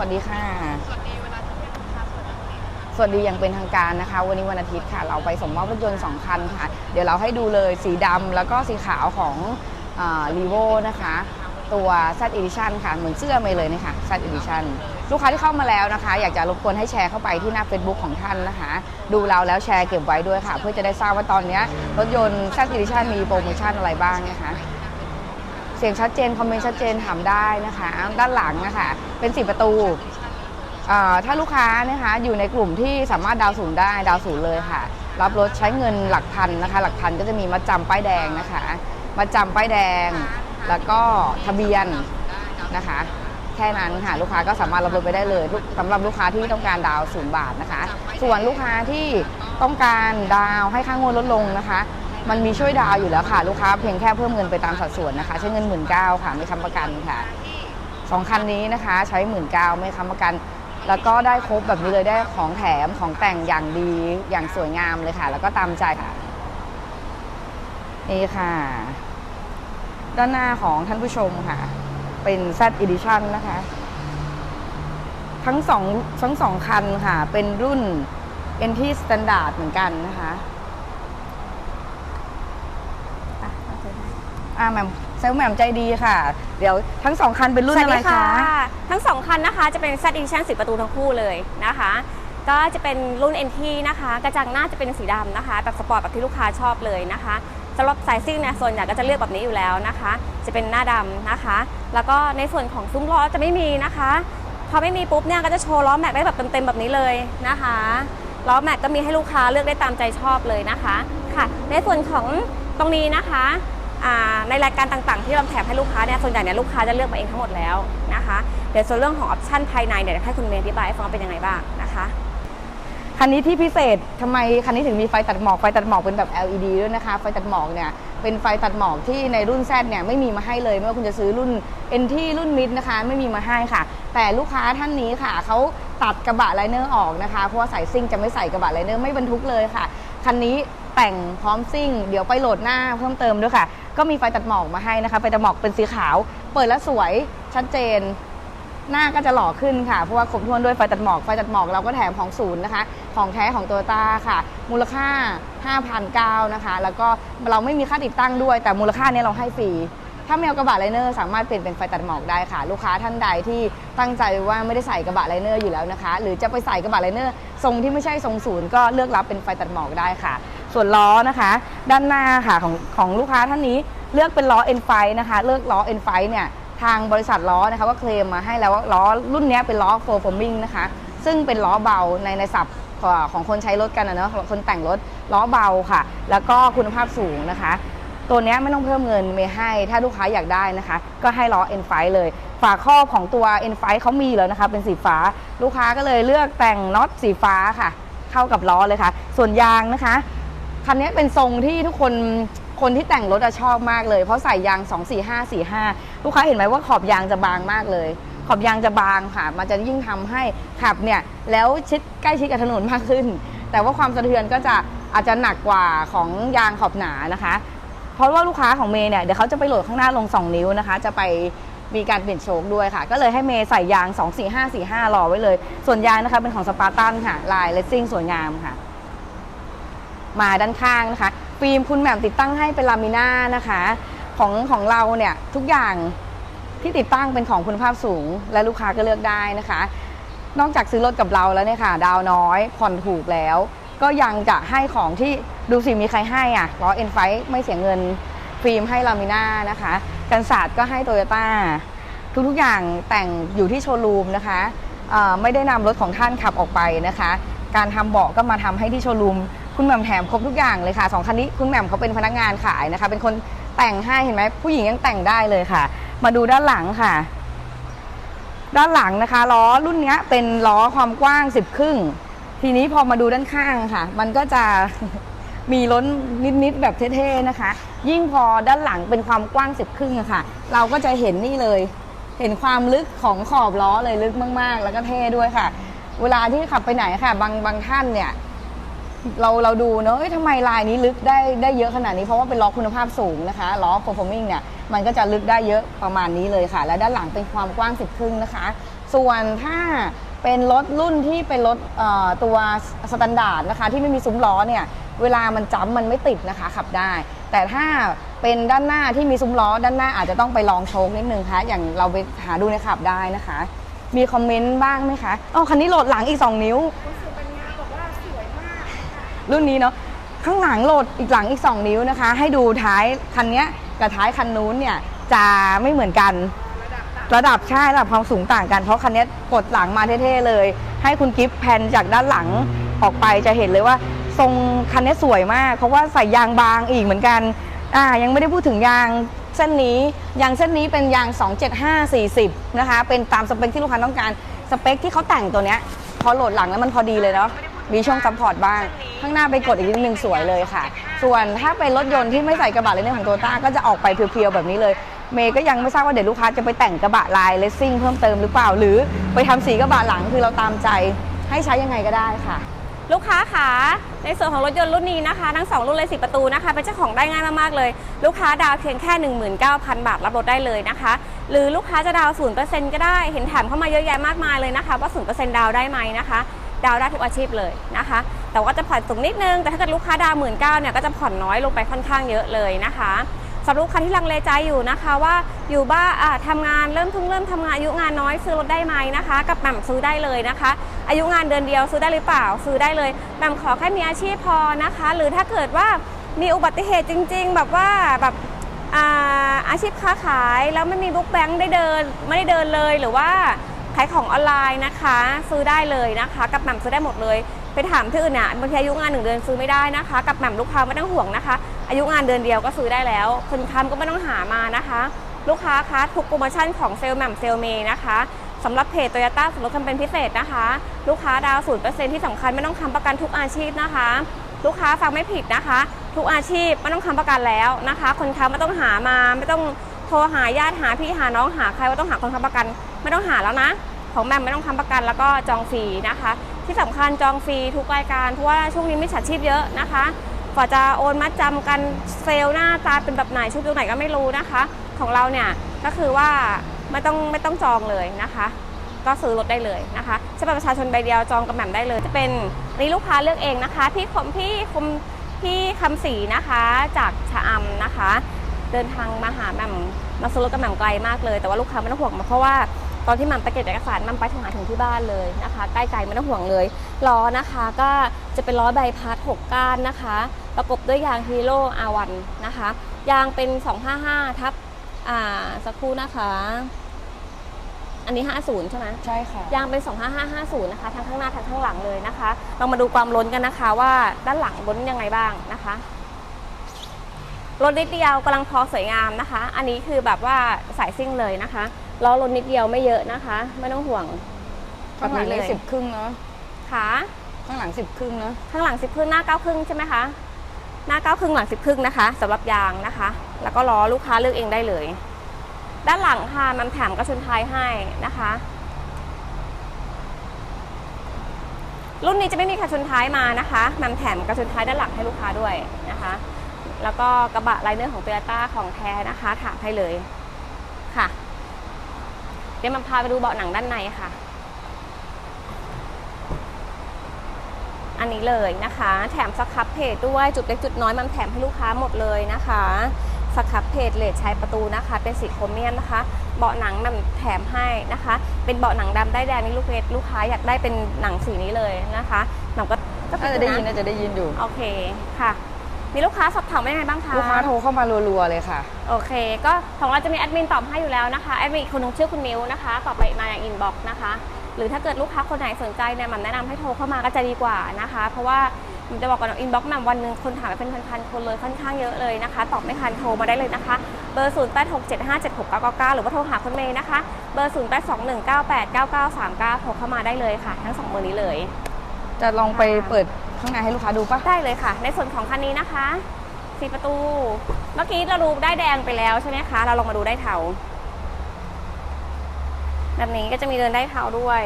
วัสดีค่ะ สวัสดีเวลาที่เที่ยงนะคะสวัสดีค่ะสวัสดีอย่างเป็นทางการนะคะ วันนี้วันอาทิตย์ค่ะ เราไปส่งมอบรถยนต์ 2 คันค่ะ เดี๋ยวเราให้ดูเลยสีดำแล้วก็สีขาวของรีโวนะคะ ตัว Z Edition ค่ะ เหมือนเสื้อเมย์เลยนะคะ Z Edition ลูกค้าที่เข้ามาแล้วนะคะ อยากจะรบกวนให้แชร์เข้าไปที่หน้า Facebook ของท่านนะคะ ดูเราแล้วแชร์เก็บไว้ด้วยค่ะ เพื่อจะได้ทราบว่าตอนนี้รถยนต์ Z Edition มีโปรโมชั่นอะไรบ้างนะคะ เสียงชัดเจน คอมเมนต์ชัดเจนถามได้นะคะ ด้านหลังนะคะ เป็นสีประตู ถ้าลูกค้านะคะอยู่ในกลุ่มที่สามารถดาวน์ศูนย์ได้ดาวน์ศูนย์เลยค่ะ รับรถใช้เงินหลักพันนะคะ หลักพันก็จะมีมัดจำป้ายแดงนะคะมัดจำป้ายแดง แล้วก็ทะเบียนนะคะแค่นั้นค่ะลูกค้าก็สามารถรับรถไปได้เลยลูกสำหรับลูกค้าที่ต้องการดาวน์ศูนย์บาทนะคะ ส่วนลูกค้าที่ต้องการดาวให้ค่างวดลดลงนะคะ มันมีช่วยดาวอยู่แล้วค่ะ ลูกค้าเพียงแค่เพิ่มเงินไปตามสัดส่วนนะคะ ใช้เงินหมื่นเก้าค่ะ ไม่ค้ำประกันค่ะสองคันนี้นะคะ ใช้หมื่นเก้าไม่ค้ำประกัน แล้วก็ได้ครบแบบนี้เลยได้ของแถมของแต่งอย่างดีอย่างสวยงามเลยค่ะ แล้วก็ตามใจค่ะนี่ค่ะ ด้านหน้าของท่านผู้ชมค่ะ เป็น Z Edition นะคะ ทั้งสองทั้งสองคันค่ะ เป็นรุ่น NT Standard เหมือนกันนะคะเอาใจได้ อ่าแหม่มเซลลแหม่มใจดีค่ะ เดี๋ยวทั้งสองคันเป็นรุ่นสวัอะสไรดีค่ะคะ ทั้งสองคันนะคะจะเป็น Z Edition 10 ประตูทั้งคู่เลยนะคะ ก็จะเป็นรุ่น NT นะคะ กระจังหน้าจะเป็นสีดำนะคะ แบบสปอร์ตแบบที่ลูกค้าชอบเลยนะคะสำหรับสายซิ่งเนี่ยส่วนใหญ่ก็จะเลือกแบบนี้อยู่แล้วนะคะ จะเป็นหน้าดำนะคะ แล้วก็ในส่วนของซุ้มล้อจะไม่มีนะคะพอไม่มีปุ๊บเนี่ยก็จะโชว์ล้อแม็กได้แบบเต็มๆแบบนี้เลยนะคะล้อแม็กก็มีให้ลูกค้าเลือกได้ตามใจชอบเลยนะคะค่ะ ในส่วนของตรงนี้นะคะอ่า ในรายการต่างๆ ที่เราแถมให้ลูกค้าเนี่ยส่วนใหญ่เนี่ยลูกค้าจะเลือกมาเองทั้งหมดแล้วนะคะเดี๋ยวส่วนเรื่องของออปชันภายในเดี๋ยวให้คุณเมย์อธิบายให้ฟังเป็นยังไงบ้างนะคะคันนี้ที่พิเศษทำไมคันนี้ถึงมีไฟตัดหมอกไฟตัดหมอกเป็นแบบ LED ด้วยนะคะ ไฟตัดหมอกเนี่ยเป็นไฟตัดหมอกที่ในรุ่น Z เนี่ยไม่มีมาให้เลย ไม่ว่าคุณจะซื้อรุ่น NT รุ่นมิดนะคะ ไม่มีมาให้ค่ะ แต่ลูกค้าท่านนี้ค่ะเขาตัดกระบะไลเนอร์ออกนะคะ เพราะว่าสายซิ่งจะไม่ใส่กระบะไลเนอร์ไม่บรรทุกเลยค่ะ คันนี้ แต่งพร้อมซิ่ง เดี๋ยวไปโหลดหน้าเพิ่มเติมด้วยค่ะ ก็มีไฟตัดหมอกมาให้นะคะไฟตัดหมอกเป็นสีขาว เปิดแล้วสวยชัดเจน หน้าก็จะหล่อขึ้นค่ะเพราะว่าครบถ้วนด้วยไฟตัดหมอกไฟตัดหมอกเราก็แถมของศูนย์นะคะ ของแท้ของโตโยต้าค่ะ มูลค่า 5,900นะคะ แล้วก็เราไม่มีค่าติดตั้งด้วย แต่มูลค่าเนี้เราให้ฟรีถ้าไม่เอากระบะไลเนอร์สามารถเปลี่ยนเป็นไฟตัดหมอกได้ค่ะ ลูกค้าท่านใดที่ตั้งใจว่าไม่ได้ใส่กระบะไลเนอร์อยู่แล้วนะคะ หรือจะไปใส่กระบะไลเนอร์ทรงที่ไม่ใช่ทรงศูนย์ก็เลือกรับเป็นไฟตัดหมอกได้ค่ะ ส่วนล้อนะคะ ด้านหน้าค่ะของของลูกค้าท่านนี้เลือกเป็นล้อ N5 นะคะ เลือกล้อ N5 เนี่ยทางบริษัทล้อนะคะก็เคลมมาให้แล้วว่าล้อรุ่นนี้เป็นล้อโฟร์ฟอร์มิงนะคะ ซึ่งเป็นล้อเบาในในศัพท์ของคนใช้รถกันนะเนอะคนแต่งรถล้อเบาค่ะ แล้วก็คุณภาพสูงนะคะ ตัวนี้ไม่ต้องเพิ่มเงินเมย์ให้ ถ้าลูกค้าอยากได้นะคะ ก็ให้ล้อ N5 เลย ฝาครอบของตัว N5 เขามีแล้วนะคะ เป็นสีฟ้า ลูกค้าก็เลยเลือกแต่งน็อตสีฟ้าค่ะ เข้ากับล้อเลยค่ะ ส่วนยางนะคะ คันนี้เป็นทรงที่ทุกคนคนที่แต่งรถอะชอบมากเลย เพราะใส่ยาง 2 4 5 4 5 ลูกค้าเห็นไหมว่าขอบยางจะบางมากเลย ขอบยางจะบางค่ะ มันจะยิ่งทำให้ขับเนี่ยแล้วชิดใกล้ชิดกับถนนมากขึ้น แต่ว่าความสะเทือนก็จะอาจจะหนักกว่าของยางขอบหนานะคะ เพราะว่าลูกค้าของเมย์เนี่ยเดี๋ยวเขาจะไปโหลดข้างหน้าลง 2 นิ้วนะคะ จะไปมีการเปลี่ยนโชคด้วยค่ะ ก็เลยให้เมย์ใส่ยาง 2 4 5 4 5รอไว้เลย ส่วนยางนะคะเป็นของสปาร์ตันค่ะ ลายเลสซิ่งสวยงามค่ะ มาด้านข้างนะคะ ฟิล์มคุณแหม่มติดตั้งให้เป็นลามิน่านะคะ ของของเราเนี่ยทุกอย่างที่ติดตั้งเป็นของคุณภาพสูง และลูกค้าก็เลือกได้นะคะ นอกจากซื้อรถกับเราแล้วเนี่ยค่ะ ดาวน้อยผ่อนถูกแล้ว ก็ยังจะให้ของที่ดูสิมีใครให้อะล้อเอ็นไฟไม่เสียเงินฟิล์มให้ลามิน่านะคะ กันศาสตร์ก็ให้โตโยต้าทุกๆอย่างแต่งอยู่ที่โชว์รูมนะคะ ไม่ได้นำรถของท่านขับออกไปนะคะ การทำเบาะก็มาทำให้ที่โชว์รูม คุณแหม่มแถมครบทุกอย่างเลยค่ะสองคันนี้คุณแหม่มเขาเป็นพนักงานขายนะคะ เป็นคนแต่งให้เห็นไหมผู้หญิงยังแต่งได้เลยค่ะ มาดูด้านหลังค่ะ ด้านหลังนะคะล้อรุ่นนี้เป็นล้อความกว้าง10ครึ่ง ทีนี้พอมาดูด้านข้างค่ะ มันก็จะมีล้นนิดๆแบบเท่ๆนะคะ ยิ่งพอด้านหลังเป็นความกว้าง10ครึ่งอะค่ะ เราก็จะเห็นนี่เลย เห็นความลึกของขอบล้อเลยลึกมาก ๆ แล้วก็เท่ด้วยค่ะ เวลาที่ขับไปไหนค่ะ บางบางท่านเนี่ย เราเราดูเนอะเอ้ยทำไมลายนี้ลึกได้ได้เยอะขนาดนี้เพราะว่าเป็นล้อคุณภาพสูงนะคะล้อ performing เนี่ยมันก็จะลึกได้เยอะประมาณนี้เลยค่ะ และด้านหลังเป็นความกว้าง10ครึ่งนะคะ ส่วนถ้าเป็นรถรุ่นที่เป็นรถตัวสแตนดาร์ดนะคะ ที่ไม่มีซุ้มล้อเนี่ยเวลามันจ้ำมันไม่ติดนะคะขับได้ แต่ถ้าเป็นด้านหน้าที่มีซุ้มล้อ ด้านหน้าอาจจะต้องไปลองโชคนิดนึงคะอย่างเราไปหาดูในขับได้นะคะ มีคอมเมนต์บ้างไหมคะอ๋อคันนี้โหลดหลังอีก 2 นิ้ว รุ่นนี้เนาะข้างหลังโหลดอีกหลังอีก 2 นิ้วนะคะ ให้ดูท้ายคันนี้กับท้ายคันนู้นเนี่ยจะไม่เหมือนกันระดับใช่ระดับความสูงต่างกัน เพราะคันนี้กดหลังมาเท่ๆเลย ให้คุณกิฟต์แพนจากด้านหลังออกไปจะเห็นเลยว่า ทรงคันนี้สวยมาก เพราะว่าใส่ยางบางอีกเหมือนกันอ่ายังไม่ได้พูดถึงยางเส้นนี้ยางเส้นนี้เป็นยาง 275 40 นะคะ เป็นตามสเปคที่ลูกค้าต้องการสเปคที่เขาแต่งตัวเนี้ยพอโหลดหลังแล้วมันพอดีเลยเนาะ มีช่องซัพพอร์ตบ้าง ข้างหน้าไปกดอีกนิดนึงสวยเลยค่ะ ส่วนถ้าเป็นรถยนต์ที่ไม่ใส่กระบะเลยในของโตต้าก็จะออกไปเพียวๆแบบนี้เลย เมย์ก็ยังไม่ทราบว่าเดี๋ยวลูกค้าจะไปแต่งกระบะลายเลสซิ่งเพิ่มเติมหรือเปล่า หรือไปทำสีกระบะหลังคือเราตามใจให้ใช้ยังไงก็ได้ค่ะ ลูกค้าขาในส่วนของรถยนต์รุ่นนี้นะคะ ทั้ง 2 รุ่นเลย 10 ประตูนะคะ เป็นเจ้าของได้ง่ายมาก ๆ เลย ลูกค้าดาวเพียงแค่ 19,000 บาท รับรถได้เลยนะคะ หรือลูกค้าจะดาว 0%ก็ได้ เห็นแถมเข้ามาเยอะแยะมากมายเลยนะคะ ว่า 0%ดาวได้ไหมนะคะ ดาวได้ทุกอาชีพเลยนะคะ แต่ว่าจะผ่อนสูงนิดนึง แต่ถ้าเกิดลูกค้าดาว19,000เก้าเนี่ยก็จะผ่อนน้อยลงไปค่อนข้างเยอะเลยนะคะสำหรับลูกค้าที่ลังเลใจอยู่นะคะว่าอยู่บ้านอ่าทำงานเริ่มเพิ่งเริ่มทำงานอายุงานน้อยซื้อรถได้ไหมนะคะ กับแหม่มซื้อได้เลยนะคะ อายุงานเดือนเดียวซื้อได้หรือเปล่าซื้อได้เลยแหม่มขอแค่มีอาชีพพอนะคะ หรือถ้าเกิดว่ามีอุบัติเหตุจริง ๆ แบบว่าแบบอาอาชีพค้าขายแล้วไม่มีบุ๊กแบงค์ได้เดินไม่ได้เดินเลยหรือว่า ขายของออนไลน์นะคะ ซื้อได้เลยนะคะ กับแหม่มซื้อได้หมดเลย ไปถามที่อื่นเนี่ยบางทีอายุงานหนึ่งเดือนซื้อไม่ได้นะคะ กับแหม่มลูกค้าไม่ต้องห่วงนะคะ อายุงานเดือนเดียวก็ซื้อได้แล้วคนค้ำก็ไม่ต้องหามานะคะ ลูกค้าคะทุกโปรโมชั่นของเซลแหม่มเซลเมย์นะคะสำหรับเพจโตโยต้าส่วนลดแคมเปญพิเศษนะคะ ลูกค้าดาวศูนย์เปอร์เซ็นที่สำคัญไม่ต้องค้ำประกันทุกอาชีพนะคะ ลูกค้าฟังไม่ผิดนะคะ ทุกอาชีพไม่ต้องค้ำประกันแล้วนะคะ คนค้ำไม่ต้องหามาไม่ต้องโทรหาญาติหาพี่หาน้องหาใครว่าต้องหาคนค้ำประกัน ไม่ต้องหาแล้วนะ ของแม่มไม่ต้องค้ำประกันแล้วก็จองฟรีนะคะ ที่สำคัญจองฟรีทุกรายการเพราะว่าช่วงนี้มิจฉาชีพเยอะนะคะกว่าจะโอนมัดจำกันเซลล์หน้าตาเป็นแบบไหนชุดตัวไหนก็ไม่รู้นะคะ ของเราเนี่ยก็คือว่าไม่ต้องไม่ต้องจองเลยนะคะ ก็ซื้อรถได้เลยนะคะใช้บัตรประชาชนใบเดียวจองกับแหม่มได้เลย จะเป็นนนี้ลูกค้าเลือกเองนะคะพี่คมพี่คมพี่คำศรีนะคะจากชะอำนะคะ เดินทางมาหาแหม่มมาซื้อรถกับแหม่มไกลมากเลย แต่ว่าลูกค้าไม่ต้องห่วงเพราะว่า ตอนที่แหม่มไปเก็บเอกสารแหม่มไปถึงหาถึงที่บ้านเลยนะคะใกล้ๆไม่ต้องห่วงเลยล้อนะคะก็จะเป็นล้อใบพัด6ก้านนะคะ ประกบด้วยยางฮีโร่อาวันนะคะยางเป็น 255 ทับอ่าสักครู่นะคะ อันนี้ 50 ใช่ไหมใช่ค่ะ ยางเป็น 25550 นะคะ ทั้งข้างหน้าทั้งข้างหลังเลยนะคะ เรามาดูความล้นกันนะคะ ว่าด้านหลังล้นยังไงบ้างนะคะรถนิดเดียวกำลังพอสวยงามนะคะ อันนี้คือแบบว่าสายซิ่งเลยนะคะ ล้อรถนิดเดียวไม่เยอะนะคะ ไม่ต้องห่วงข้างหลังเลยสิบครึ่งเนาะขาข้างหลังสิบครึ่งเนาะข้างหลังสิบครึ่งหน้าเก้าครึ่งใช่ไหมคะหน้าเก้าครึ่งหลังสิบครึ่งนะคะสำหรับยางนะคะ แล้วก็ล้อลูกค้าเลือกเองได้เลย ด้านหลังค่ะมันแถมกระชุนท้ายให้นะคะ รุ่นนี้จะไม่มีกระชุนท้ายมานะคะมันแถมกระชุนท้ายด้านหลังให้ลูกค้าด้วยนะคะ แล้วก็กระบะไลเนอร์ของ t o y ยต้าของแท้นะคะถามให้เลยค่ะ เดี๋ยวมันพาไปดูเบาะหนังด้านในค่ะ อันนี้เลยนะคะ แถมสครับเพจด้วยจุดเล็กจุดน้อยมันแถมให้ลูกค้าหมดเลยนะคะสครับเพจเลดชายประตูนะคะ เป็นสีโครเมียมนะคะ เบาะหนังมันแถมให้นะคะ เป็นเบาะหนังดำได้แดงนี่ลูกเพจลูกค้าอยากได้เป็นหนังสีนี้เลยนะคะหนังก็ก็น่าจะได้ยินน่าจะได้ยินอยู่ โอเคค่ะ มีลูกค้าสอบถามว่ายังไงบ้างคะลูกค้าโทรเข้ามารัวๆเลยค่ะ โอเค ก็ของเราจะมีแอดมินตอบให้อยู่แล้วนะคะแอดมินอีกคนหนึงชื่อคุณมิวนะคะตอบไปมาอย่างอินบ็อกซ์นะคะ หรือถ้าเกิดลูกค้าคนไหนสนใจเนี่ยหมันแนะนำให้โทรเข้ามาก็จะดีกว่านะคะ เพราะว่ามันจะบอกก่อนอินบ็อกซ์แหม่มวันหนึ่งคนถามเป็นพันๆคนเลยค่อนข้างเยอะเลยนะคะ ตอบไม่ทันโทรมาได้เลยนะคะ เบอร์ 0 8 6 7 5 7 6 9 9 9 หรือว่าโทรหาคุณเมย์นะคะ เบอร์ 0 8 2 1 9 8 9 9 3 9โทรเข้ามาได้เลยค่ะ ทั้งสองเบอร์นี้เลย จะลองไปเปิด ข้างในให้ลูกค้าดูปะได้เลยค่ะ ในส่วนของคันนี้นะคะสีประตู เมื่อกี้เราดูได้แดงไปแล้วใช่ไหมคะ เราลองมาดูได้เทาแบบนี้ก็จะมีเดินได้เทาด้วย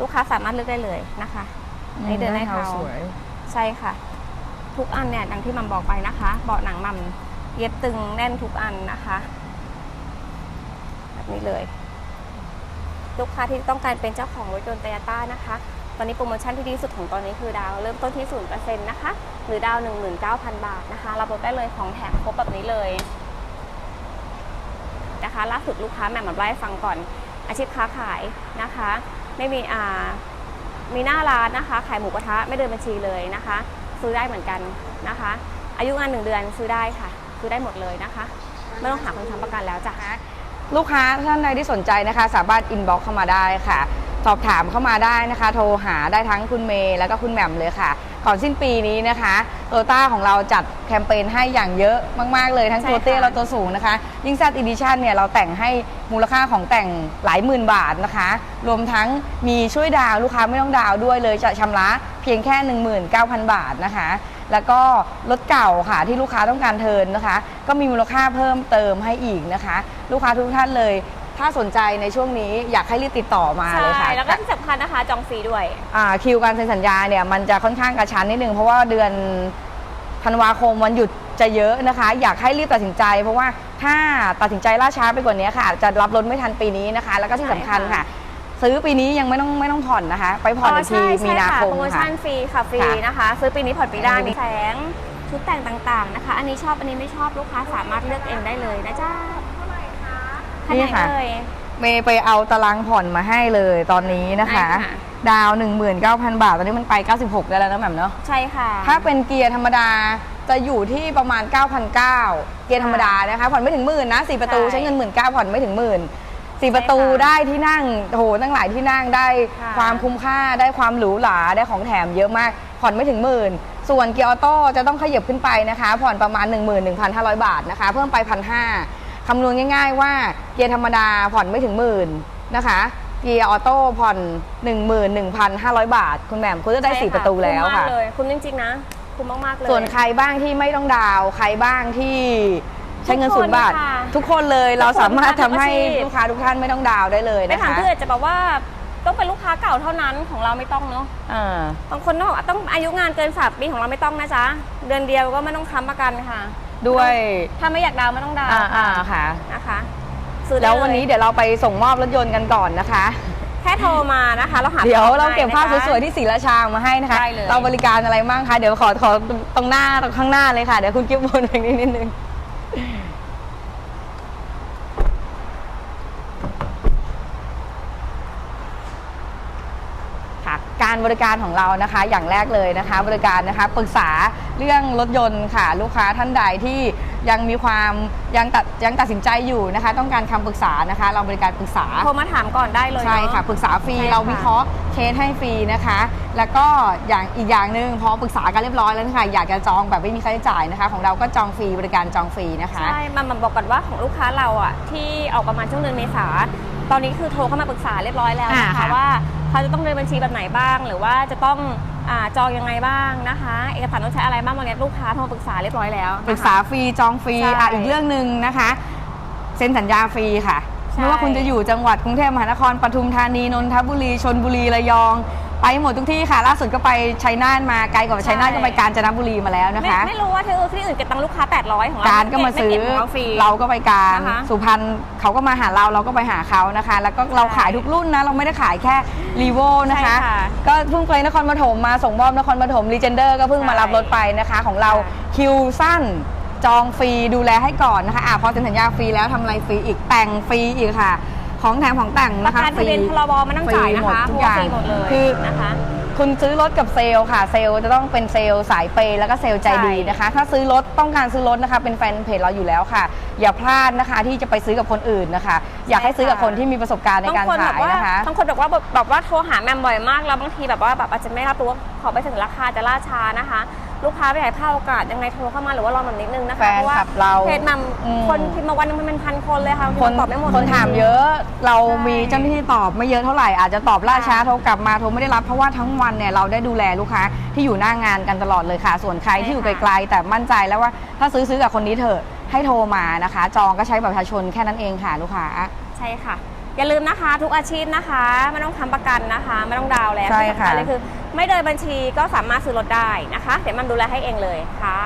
ลูกค้าสามารถเลือกได้เลยนะคะอันนี่เดินได้เทาสวยใช่ค่ะ ทุกอันเนี่ยดังที่มัมบอกไปนะคะ เบาะหนังมัมเย็บตึงแน่นทุกอันนะคะแบบนี้เลย ลูกค้าที่ต้องการเป็นเจ้าของรถยนต์โตโยต้านะคะ ตอนนี้โปรโมชั่นที่ดีสุดของตอนนี้คือดาว เริ่มต้นที่0%นะคะหรือดาวน์19,000 บาทนะคะรับรถได้เลยของแถมครบแบบนี้เลยนะคะล่าสุดลูกค้าแหม่มมาไล่ฟังก่อนอาชีพค้าขายนะคะ ไม่มีอ่ามีหน้าร้านนะคะ ขายหมูกระทะไม่เดินบัญชีเลยนะคะ ซื้อได้เหมือนกันนะคะ อายุงานหนึ่งเดือนซื้อได้ค่ะ ซื้อได้หมดเลยนะคะ ไม่ต้องหาคนค้ำประกันแล้วจ้ะ ลูกค้าท่านใดที่สนใจนะคะ สามารถอินบ็อกเข้ามาได้ค่ะ สอบถามเข้ามาได้นะคะ โทรหาได้ทั้งคุณเมย์แล้วก็คุณแหม่มเลยค่ะ ก่อนสิ้นปีนี้นะคะโตต้าของเราจัดแคมเปญให้อย่างเยอะมากๆเลยทั้งใช่ตัวเตี้ยและตัวสูงนะคะ ยิ่งซัดอีดิชันเนี่ยเราแต่งให้มูลค่าของแต่งหลายหมื่นบาทนะคะ รวมทั้งมีช่วยดาวน์ลูกค้าไม่ต้องดาวน์ด้วยเลยจะชำระเพียงแค่ 19,000 บาทนะคะ แล้วก็รถเก่าค่ะที่ลูกค้าต้องการเทิร์นนะคะ ก็มีมูลค่าเพิ่มเติมให้อีกนะคะ ลูกค้าทุกท่านเลย ถ้าสนใจในช่วงนี้อยากให้รีบติดต่อมาเลยค่ะ ใช่ แล้วก็ที่สำคัญนะคะจองฟรีด้วย อ่าคิวการเซ็นสัญญาเนี่ยมันจะค่อนข้างกระชั้นนิดนึง เพราะว่าเดือนธันวาคมวันหยุดจะเยอะนะคะ อยากให้รีบตัดสินใจ เพราะว่าถ้าตัดสินใจล่าช้าไปกว่านี้ค่ะ จะรับรถไม่ทันปีนี้นะคะ แล้วก็ที่สำคัญใช่ค่ะค่ะ ซื้อปีนี้ยังไม่ต้องไม่ต้องผ่อนนะคะ ไปผ่อนอีกทีใช่มีนาคมโปรโมค่ะชั่นฟรีค่ะฟรีค่ะนะคะ ซื้อปีนี้ผ่อนปีหน้าอืมมีแสงชุดแต่งต่างๆนะคะ อันนี้ชอบอันนี้ไม่ชอบลูกค้าสามารถเลือกเองได้เลยนะจ๊ะเท่าไหร่คะ ท่านไหนนี่ค่ะ เอ่ย เมย์ไปเอาตารางผ่อนมาให้เลยตอนนี้นะคะ ได้ค่ะ ดาว 19,000 บาท ตอนนี้มันไป 96 ได้แล้วนะแหม่มเนาะ ใช่ค่ะ ถ้าเป็นเกียร์ธรรมดาจะอยู่ที่ประมาณ 9,900 เกียร์ธรรมดานะคะผ่อนไม่ถึงหมื่นนะสี่ประตูใช่ใช้เงินหมื่นเก้าผ่อนไม่ถึงหมื่นสี่ประตูใช่ค่ะได้ที่นั่งโอ้โหตั้งหลายที่นั่งได้ค่ะ ความคุ้มค่าได้ความหรูหราได้ของแถมเยอะมาก ผ่อนไม่ถึงหมื่นส่วนเกียร์ออโต้จะต้องขยับขึ้นไปนะคะ ผ่อนประมาณ 11,500 บาทนะคะ เพิ่มไป1,500 คำนวณง่าย ๆ ว่าเกียร์ธรรมดาผ่อนไม่ถึงหมื่นนะคะเกียร์ออโต้ผ่อน 11,500 บาท คุณแหม่มคุณจะได้ใช่สี่ค่ประตูแล้วคุ้มมาค่ะกเลยคุ้มจริงๆนะคุ้มมากๆเลยส่วนใครบ้างที่ไม่ต้องดาวน์ใครบ้างที่ใช้เงินทุกศูคนนย์บาทค่ะทุกคนเลยเราสามารถทุทำกอาชีพให้ลูกค้าทุกท่านไม่ต้องดาวน์ได้เลยไม่นะถามคะเพื่อนจะบอกว่าต้องเป็นลูกค้าเก่าเท่านั้นของเราไม่ต้องเนาะอ่าบางคนต้องบอกว่าต้องอายุงานเกินสามปีของเราไม่ต้องนะจ๊ะเดือนเดียวก็ไม่ต้องค้ำประกันค่ะ ด้วยถ้าไม่อยากดาวน์ไม่ต้องดาวน์อ่าอ่าค่ะนะคะซื้อได้แล้วเยวันนี้เดี๋ยวเราไปส่งมอบรถยนต์กันก่อนนะคะ แค่โทรมานะคะเราหาเดี๋ยวให้เราเก็บภาพนะคะสวยๆที่ศรีราชามาให้นะคะได้เลยเราบริการอะไรบ้างคะเดี๋ยวขอขอตรงหน้าตรงข้างหน้าเลยค่ะเดี๋ยวคุณกิ๊บบนตรงนี้นิดนึงค่ารบริการของเรานะคะ อย่างแรกเลยนะคะ บริการนะคะปรึกษาเรื่องรถยนต์ค่ะ ลูกค้าท่านใดที่ยังมีความยังตัดยังตัดสินใจอยู่นะคะ ต้องการคำปรึกษานะคะ เราบริการปรึกษาโทรมาถามก่อนได้เลยใช่เนอค่ะปรึกษาฟรีใช่ค่ะเราวิเคราะห์เคสให้ฟรีนะคะ แล้วก็อย่างอีกอย่างหนึ่งพอปรึกษากันเรียบร้อยแล้วนะคะอยากจะจองแบบไม่มีค่าใช้จ่ายนะคะ ของเราก็จองฟรีบริการจองฟรีนะคะใช่มันมันบอกก่อนว่าของลูกค้าเราอะที่ออกประมาณช่วงเดือนเมษา ตอนนี้คือโทรเข้ามาปรึกษาเรียบร้อยแล้วนะอ่าคะค่ะ ว่าเขาจะต้องเดินบัญชีแบบไหนบ้าง หรือว่าจะต้องอาจองยังไงบ้างนะคะ เอกสารต้องใช้อะไรบ้างวันนี้ลูกค้าโทรมาปรึกษาเรียบร้อยแล้วนะคะ ปรึกษาฟรีจองฟรีใช่อะอีกเรื่องหนึ่งนะคะเซ็นสัญญาฟรีค่ะใช่ ไม่ว่าคุณจะอยู่จังหวัดกรุงเทพมหานครปทุมธานีนนทบุรีชนบุรีระยอง ไปหมดทุกที่ค่ะ ล่าสุดก็ไปชัยนาทมาไกลกว่าชัยนาทก็ไปกาญจนบุรีมาแล้วนะไม่คะไม่รู้ว่าที่อื่นที่อื่นเก็บตังค์ลูกค้า 800 ของเราการก็มาซื้อไเก็บของเราฟรี เราก็ไปการนะคะสุพรรณเขาก็มาหาเราเราก็ไปหาเขานะคะ แล้วก็เราใช่ขายทุกรุ่นนะ เราไม่ได้ขายแค่รีโวนะคะ ใช่ค่ะก็เพิ่งไปนครปฐมมาส่งมอบนครปฐมรีเจนเดอร์ก็เพิ่งมารับรถไปนะคะ ของเราค่ะคิวสั้นจองฟรีดูแลให้ก่อนนะคะอะพอเซ็นสัญญาฟรีแล้วทำอะไรฟรีอีกแต่งฟรีอีกค่ะ ของแถมของแต่งประนะคะกันทะเบียนพรบมานั่งจ่ายนะคะฟรีหมดทุกเพราะว่าอย่างฟรีหมดเลยคือนะคะ คุณซื้อรถกับเซลล์ค่ะ เซลล์จะต้องเป็นเซลล์สายเปย์แล้วก็เซลล์ใจดีใช่นะคะ ถ้าซื้อรถต้องการซื้อรถนะคะ เป็นแฟนเพจเราอยู่แล้วค่ะ อย่าพลาดนะคะที่จะไปซื้อกับคนอื่นนะคะ อยากให้ซื้อกับคนที่มีประสบการณ์ในการบงคนแบขายบว่านะคะ บางคนแบบว่าแบบแบบว่าโทรหาแมมบ่อยมากแล้วบางทีแบบว่าแบบอาจจะไม่รับรู้ว่าขอไปถึงราคาจะล่าช้านะคะ ลูกค้าไปไหนพลาดโอกาสยังไงโทรเข้ามาหรือว่ารอหน่อยนิดนึงนะคะแฟนเพราะว่าคลับเราเพจแมมอืมคนพิมพ์มาวันหนึงมันเป็นพันคนเลยค่ะคนตอบไม่หมด คนลถามเยอะเราใช่มีเจ้าหน้าที่ตอบไม่เยอะเท่าไหร่อาจจะตอบล่าช้าค่ะโทรกลับมาโทรไม่ได้รับเพราะว่าทั้งวันเนี่ยเราได้ดูแลลูกค้าที่อยู่หน้างานกันตลอดเลยค่ะ ส่วนใครที่อยู่ใช่ไกค่ะลๆแต่มั่นใจแล้วว่าถ้าซื้อซื้อกับคนนี้เถอะให้โทรมานะคะ จองก็ใช้บัตรประชาชนแค่นั้นเองค่ะลูกค้า ใช่ค่ะ อย่าลืมนะคะ ทุกอาชีพนะคะไม่ต้องทำประกันนะคะไม่ต้องดาวน์แล้วใช่ค่ะ ที่สำญเลยคือ ไม่เดินบัญชีก็สามารถซื้อรถได้นะคะ เดี๋ยวมันดูแลให้เองเลยค่ะ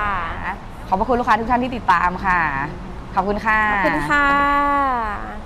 ขอบพระคุณลูกค้าทุกท่านที่ติดตามค่ะ ขอบคุณค่ะ ขอบคุณค่ะ